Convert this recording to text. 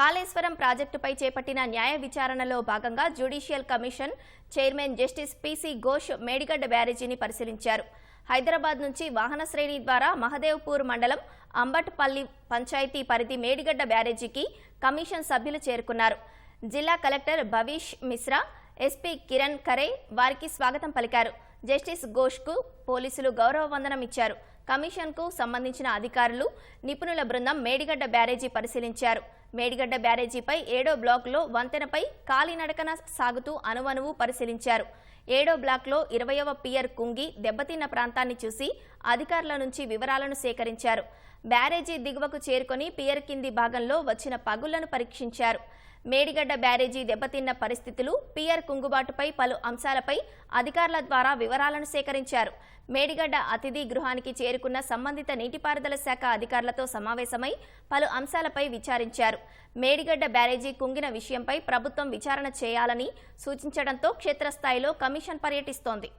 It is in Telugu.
కాళేశ్వరం ప్రాజెక్టుపై చేపట్టిన న్యాయ విచారణలో భాగంగా judicial commission chairman justice PC Ghosh Medigadda బ్యారేజీని పరిశీలించారు. హైదరాబాద్ నుంచి వాహన శ్రేణి ద్వారా మహదేవ్పూర్ మండలం అంబట్పల్లి పంచాయతీ పరిధి మేడిగడ్డ బ్యారేజీకి కమిషన్ సభ్యులు చేరుకున్నారు. జిల్లా కలెక్టర్ భవీష్ మిశ్రా ఎస్పీ కిరణ్ ఖరే వారికి స్వాగతం పలికారు. జస్టిస్ ఘోష్కు పోలీసులు గౌరవ వందనం ఇచ్చారు. కమిషన్కు సంబంధించిన అధికారులు నిపుణుల బృందం మేడిగడ్డ బ్యారేజీ పరిశీలించారు. మేడిగడ్డ బ్యారేజీపై ఏడో బ్లాక్లో వంతెనపై కాలినడకన సాగుతూ అనువనువు పరిశీలించారు. ఏడో బ్లాక్లో ఇరవయవ పియర్ కుంగి దెబ్బతిన్న ప్రాంతాన్ని చూసి అధికారుల నుంచి వివరాలను సేకరించారు. బ్యారేజీ దిగువకు చేరుకొని పియర్ కింది భాగంలో వచ్చిన పగుళ్ళను పరీక్షించారు. మేడిగడ్డ బ్యారేజీ దెబ్బతిన్న పరిస్థితులు పియర్ కుంగుబాటుపై పలు అంశాలపై అధికారుల ద్వారా వివరాలను సేకరించారు. మేడిగడ్డ అతిథి గృహానికి చేరుకున్న సంబంధిత నీటిపారుదల శాఖ అధికారులతో సమావేశమై పలు అంశాలపై విచారించారు. మేడిగడ్డ బ్యారేజీ కుంగిన విషయంపై ప్రభుత్వం విచారణ చేయాలని సూచించడంతో క్షేత్రస్థాయిలో కమిషన్ పర్యటిస్తోంది.